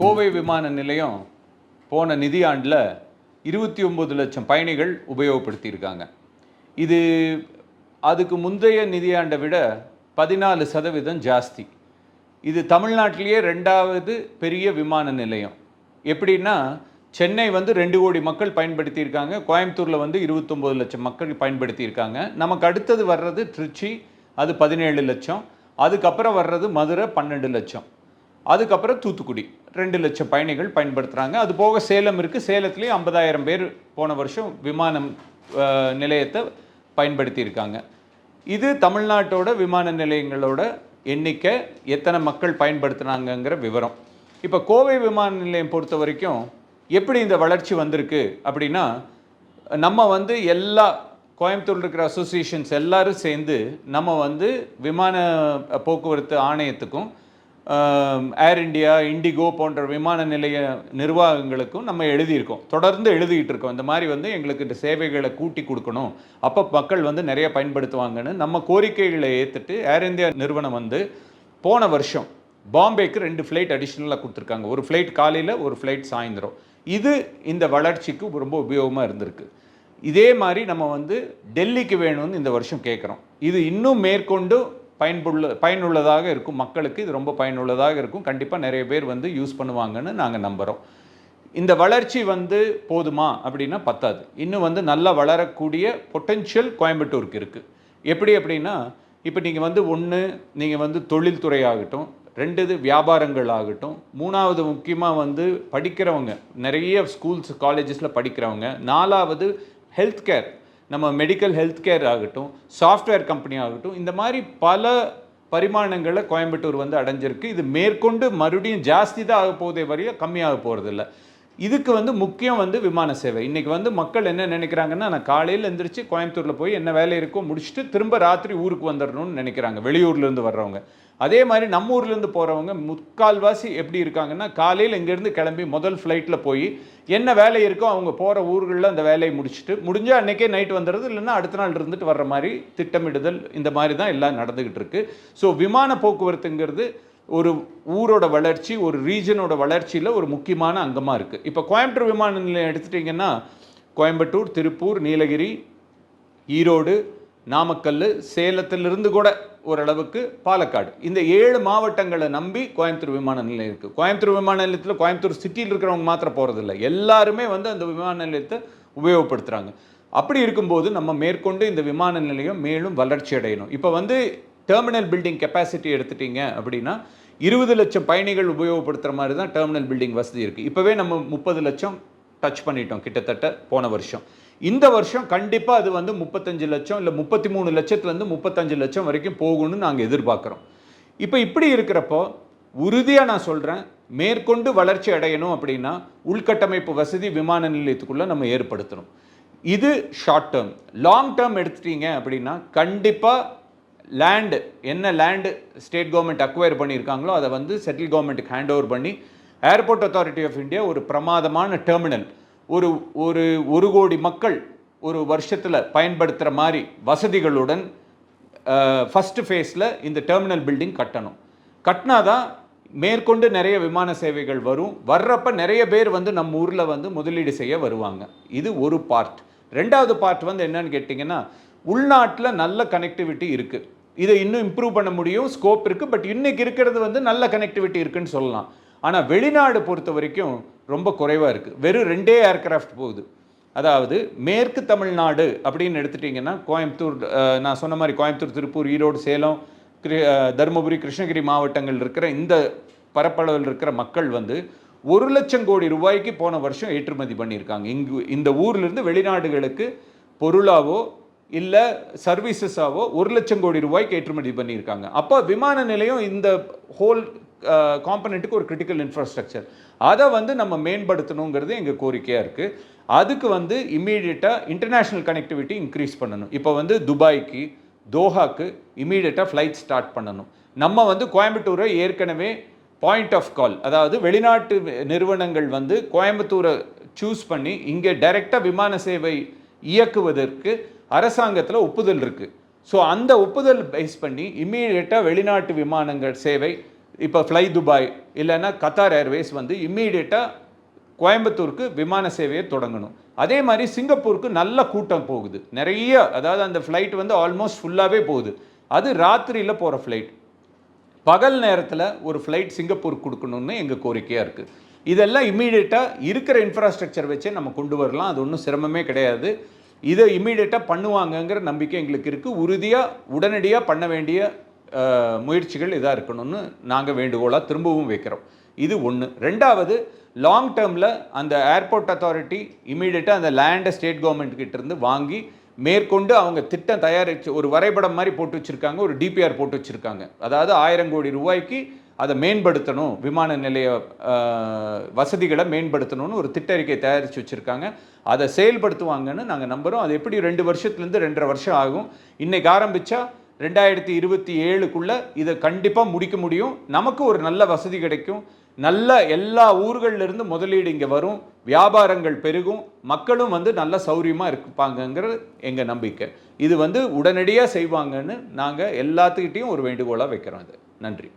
கோவை விமான நிலையம் போன நிதியாண்டில் இருபத்தி ஒம்பது லட்சம் பயணிகள் உபயோகப்படுத்தியிருக்காங்க. இது அதுக்கு முந்தைய நிதியாண்டை விட பதினாலு சதவீதம் ஜாஸ்தி. இது தமிழ்நாட்டிலேயே ரெண்டாவது பெரிய விமான நிலையம். எப்படின்னா சென்னை வந்து ரெண்டு கோடி மக்கள் பயன்படுத்தியிருக்காங்க கோயம்புத்தூரில் வந்து இருபத்தொம்போது லட்சம் மக்கள் பயன்படுத்தியிருக்காங்க. நமக்கு அடுத்தது வர்றது திருச்சி அது பதினேழு லட்சம். அதுக்கப்புறம் வர்றது மதுரை பன்னெண்டு லட்சம். அதுக்கப்புறம் தூத்துக்குடி. ரெண்டு லட்சம் பயணிகள் பயன்படுத்துகிறாங்க அது போக சேலம் இருக்குது சேலத்துலேயும் ஐம்பதாயிரம் பேர் போன வருஷம் விமானம் நிலையத்தை பயன்படுத்தியிருக்காங்க. இது தமிழ்நாட்டோட விமான நிலையங்களோட எண்ணிக்கை எத்தனை மக்கள் பயன்படுத்துனாங்கங்கிற விவரம். இப்போ கோவை விமான நிலையம் பொறுத்த வரைக்கும் எப்படி இந்த வளர்ச்சி வந்திருக்கு அப்படின்னா நம்ம வந்து எல்லா கோயம்புத்தூரில் இருக்கிற அசோசியேஷன்ஸ் எல்லோரும் சேர்ந்து நம்ம வந்து விமான போக்குவரத்து ஆணையத்துக்கும் ஏர் இந்தியா இண்டிகோ போன்ற விமான நிலைய நிர்வாகங்களுக்கும் நம்ம எழுதியிருக்கோம். தொடர்ந்து எழுதிக்கிட்டு இருக்கோம். இந்த மாதிரி வந்து எங்களுக்கு இந்த சேவைகளை கூட்டி கொடுக்கணும். அப்போ மக்கள் வந்து நிறைய பயன்படுத்துவாங்கன்னு நம்ம கோரிக்கைகளை ஏற்றுட்டு ஏர் இந்தியா நிறுவனம் வந்து போன வருஷம் பாம்பேக்கு ரெண்டு ஃப்ளைட் அடிஷ்னலாக கொடுத்துருக்காங்க. ஒரு ஃப்ளைட் காலையில் ஒரு ஃப்ளைட் சாயந்தரம். இது இந்த வளர்ச்சிக்கு ரொம்ப உபயோகமாக இருந்திருக்கு. இதே மாதிரி நம்ம வந்து டெல்லிக்கு வேணும்னு இந்த வருஷம் கேட்குறோம் இது இன்னும் மேற்கொண்டு பயன்புள்ள பயனுள்ளதாக இருக்கும். மக்களுக்கு இது ரொம்ப பயனுள்ளதாக இருக்கும். கண்டிப்பாக நிறைய பேர் வந்து யூஸ் பண்ணுவாங்கன்னு நாங்கள் நம்புகிறோம் இந்த வளர்ச்சி வந்து போதுமா அப்படின்னா பத்தாது. இன்னும் வந்து நல்லா வளரக்கூடிய பொட்டென்ஷியல் கோயம்புத்தூருக்கு இருக்குது எப்படி அப்படின்னா இப்போ நீங்கள் வந்து ஒன்று நீங்கள் வந்து தொழில்துறை ஆகட்டும் ரெண்டு இது வியாபாரங்கள் ஆகட்டும் மூணாவது முக்கியமாக வந்து படிக்கிறவங்க நிறைய ஸ்கூல்ஸ் காலேஜஸில் படிக்கிறவங்க நாலாவது ஹெல்த் கேர் நம்ம மெடிக்கல் ஹெல்த் கேர் ஆகட்டும் சாஃப்ட்வேர் கம்பெனி ஆகட்டும் இந்த மாதிரி பல பரிமாணங்களை கோயம்புத்தூர் வந்து அடைஞ்சிருக்கு. இது மேற்கொண்டு மறுபடியும் ஜாஸ்தி தான் ஆக போதே வரைய கம்மியாக போகிறதில்ல இதுக்கு வந்து முக்கியம் வந்து விமான சேவை. இன்றைக்கி வந்து மக்கள் என்ன நினைக்கிறாங்கன்னா நான் காலையில் எந்திரிச்சு கோயம்புத்தூரில் போய் என்ன வேலை இருக்கோ முடிச்சுட்டு திரும்ப ராத்திரி ஊருக்கு வந்துடணும்னு நினைக்கிறாங்க. வெளியூர்லேருந்து வர்றவங்க. அதே மாதிரி நம்ம ஊர்லேருந்து போகிறவங்க முக்கால்வாசி எப்படி இருக்காங்கன்னா காலையில் இங்கேருந்து கிளம்பி முதல் ஃப்ளைட்டில் போய் என்ன வேலை இருக்கோ அவங்க போகிற ஊர்களில் அந்த வேலையை முடிச்சுட்டு முடிஞ்சால் அன்றைக்கே நைட் வந்துடுறது இல்லைன்னா அடுத்த நாள் இருந்துட்டு வர்ற மாதிரி திட்டமிடுதல் இந்த மாதிரி தான் எல்லாம் நடந்துக்கிட்டு இருக்குது ஸோ விமான போக்குவரத்துங்கிறது ஒரு ஊரோட வளர்ச்சி ஒரு ரீஜனோட வளர்ச்சியில் ஒரு முக்கியமான அங்கமாக இருக்குது இப்போ கோயம்புத்தூர் விமான நிலையம் எடுத்துட்டிங்கன்னா கோயம்புத்தூர் திருப்பூர் நீலகிரி ஈரோடு நாமக்கல் சேலத்திலிருந்து கூட ஓரளவுக்கு பாலக்காடு. இந்த ஏழு மாவட்டங்களை நம்பி கோயம்புத்தூர் விமான நிலையம் இருக்குது கோயம்புத்தூர் விமான நிலையத்தில் கோயம்புத்தூர் சிட்டியில் இருக்கிறவங்க மாத்திரம் போகிறதில்ல எல்லாருமே வந்து அந்த விமான நிலையத்தை உபயோகப்படுத்துகிறாங்க அப்படி இருக்கும்போது நம்ம மேற்கொண்டு இந்த விமான நிலையம் மேலும் வளர்ச்சி அடையணும். இப்போ வந்து டெர்மினல் பில்டிங் கெப்பாசிட்டி எடுத்துட்டீங்க அப்படின்னா இருபது லட்சம் பயணிகள் உபயோகப்படுத்துகிற மாதிரி தான் டெர்மினல் பில்டிங் வசதி இருக்குது இப்போவே நம்ம முப்பது லட்சம் டச் பண்ணிட்டோம் கிட்டத்தட்ட போன வருஷம். இந்த வருஷம் கண்டிப்பாக அது வந்து முப்பத்தஞ்சு லட்சம் இல்லை முப்பத்தி மூணு லட்சத்துலேருந்து முப்பத்தஞ்சு லட்சம் வரைக்கும் போகும்னு நாங்கள் எதிர்பார்க்குறோம். இப்போ இப்படி இருக்கிறப்போ உறுதியாக நான் சொல்கிறேன் மேற்கொண்டு வளர்ச்சி அடையணும் அப்படின்னா உள்கட்டமைப்பு வசதி விமான நிலையத்துக்குள்ளே நம்ம ஏற்படுத்தணும். இது ஷார்ட் டேர்ம் லாங் டேர்ம் எடுத்துட்டீங்க அப்படின்னா கண்டிப்பாக லேண்டு என்ன லேண்டு ஸ்டேட் கவர்மெண்ட் அக்வயர் பண்ணியிருக்காங்களோ அதை வந்து சென்ட்ரல் கவர்மெண்ட்டுக்கு ஹேண்ட் ஓவர் பண்ணி ஏர்போர்ட் அத்தாரிட்டி ஆஃப் இந்தியா ஒரு பிரமாதமான டெர்மினல் ஒரு ஒரு ஒரு கோடி மக்கள் ஒரு வருஷத்தில் பயன்படுத்துகிற மாதிரி வசதிகளுடன் ஃபஸ்ட்டு ஃபேஸில் இந்த டெர்மினல் பில்டிங் கட்டணும். கட்டினாதான் மேற்கொண்டு நிறைய விமான சேவைகள் வரும். வர்றப்ப நிறைய பேர் வந்து நம்ம ஊரில் வந்து முதலீடு செய்ய வருவாங்க. இது ஒரு பார்ட் ரெண்டாவது பார்ட் வந்து என்னன்னு கேட்டிங்கன்னா உள்நாட்டில் நல்ல கனெக்டிவிட்டி இருக்குது இதை இன்னும் இம்ப்ரூவ் பண்ண முடியும். ஸ்கோப் இருக்குது பட் இன்றைக்கி இருக்கிறது வந்து நல்ல கனெக்டிவிட்டி இருக்குன்னு சொல்லலாம். ஆனால் வெளிநாடு பொறுத்த வரைக்கும் ரொம்ப குறைவாக இருக்குது வெறும் ரெண்டே ஏர்க்ராஃப்ட் போகுது. அதாவது மேற்கு தமிழ்நாடு அப்படின்னு எடுத்துட்டிங்கன்னா கோயம்புத்தூர் நான் சொன்ன மாதிரி கோயம்புத்தூர் திருப்பூர் ஈரோடு சேலம் கிரி- தருமபுரி கிருஷ்ணகிரி மாவட்டங்கள் இருக்கிற இந்த பரப்பளவில் இருக்கிற மக்கள் வந்து ஒரு லட்சம் கோடி ரூபாய்க்கு போன வருஷம் ஏற்றுமதி பண்ணியிருக்காங்க. இங்கு இந்த ஊர்லேருந்து வெளிநாடுகளுக்கு பொருளாவோ இல்லை சர்வீசஸாவோ ஒரு லட்சம் கோடி ரூபாய்க்கு ஏற்றுமதி பண்ணியிருக்காங்க. அப்போ விமான நிலையம் இந்த ஹோல் காம்பனண்ட்டுக்கு ஒரு கிரிட்டிக்கல் இன்ஃப்ராஸ்ட்ரக்சர் அதை வந்து நம்ம மேம்படுத்தணுங்கிறது எங்கள் கோரிக்கையாக இருக்குது அதுக்கு வந்து இம்மீடியட்டாக இன்டர்நேஷ்னல் கனெக்டிவிட்டி இன்க்ரீஸ் பண்ணணும். இப்போ வந்து துபாய்க்கு தோஹாக்கு இம்மீடியட்டாக ஃப்ளைட் ஸ்டார்ட் பண்ணணும். நம்ம வந்து கோயம்புத்தூரை ஏற்கனவே பாயிண்ட் ஆஃப் கால் அதாவது வெளிநாட்டு நிறுவனங்கள் வந்து கோயம்புத்தூரை சூஸ் பண்ணி இங்கே டைரெக்டாக விமான சேவை இயக்குவதற்கு அரசாங்கத்தில் ஒப்புதல் இருக்குது ஸோ அந்த ஒப்புதல் பேஸ் பண்ணி இம்மீடியட்டாக வெளிநாட்டு விமானங்கள் சேவை இப்போ ஃப்ளை துபாய் இல்லைன்னா கத்தார் ஏர்வேஸ் வந்து இம்மீடியட்டாக கோயம்புத்தூருக்கு விமான சேவையை தொடங்கணும். அதே மாதிரி சிங்கப்பூருக்கு நல்ல கூட்டம் போகுது. நிறைய அதாவது அந்த ஃப்ளைட் வந்து ஆல்மோஸ்ட் ஃபுல்லாகவே போகுது. அது ராத்திரியில் போகிற ஃப்ளைட் பகல் நேரத்தில் ஒரு ஃப்ளைட் சிங்கப்பூர் கொடுக்கணும்னு எங்கள் கோரிக்கையாக இருக்குது இதெல்லாம் இம்மீடியட்டாக இருக்கிற இன்ஃப்ராஸ்ட்ரக்சர் வச்சே நம்ம கொண்டு வரலாம். அது ஒன்றும் சிரமமே கிடையாது. இதை இம்மீடியட்டாக பண்ணுவாங்கங்கிற நம்பிக்கை எங்களுக்கு இருக்குது உறுதியாக உடனடியாக பண்ண வேண்டிய முயற்சிகள் இதாக இருக்கணும்னு நாங்கள் வேண்டுகோளாக திரும்பவும் வைக்கிறோம். இது ஒன்று ரெண்டாவது லாங் டேர்மில் அந்த ஏர்போர்ட் அத்தாரிட்டி இமீடியட்டாக அந்த லேண்டை ஸ்டேட் கவர்மெண்ட் கிட்டேருந்து வாங்கி மேற்கொண்டு அவங்க திட்டம் தயாரித்து ஒரு வரைபடம் மாதிரி போட்டு வச்சுருக்காங்க ஒரு டிபிஆர் போட்டு வச்சுருக்காங்க. அதாவது ஆயிரம் கோடி ரூபாய்க்கு அதை மேம்படுத்தணும் விமான நிலைய வசதிகளை மேம்படுத்தணும்னு ஒரு திட்டறிக்கை தயாரித்து வச்சுருக்காங்க. அதை செயல்படுத்துவாங்கன்னு நாங்கள் நம்புகிறோம் அது எப்படி ரெண்டு வருஷத்துலேருந்து ரெண்டரை வருஷம் ஆகும். இன்றைக்கி ஆரம்பித்தா ரெண்டாயிரத்தி இருபத்தி ஏழுக்குள்ளே இதை கண்டிப்பாக முடிக்க முடியும். நமக்கு ஒரு நல்ல வசதி கிடைக்கும். நல்ல எல்லா ஊர்களிலிருந்து முதலீடு இங்கே வரும். வியாபாரங்கள் பெருகும். மக்களும் வந்து நல்ல சௌரியமாக இருப்பாங்கங்கிறது எங்கள் நம்பிக்கை. இது வந்து உடனடியாக செய்வாங்கன்னு நாங்கள் எல்லாத்துக்கிட்டேயும் ஒரு வேண்டுகோளாக வைக்கிறோம் இது நன்றி.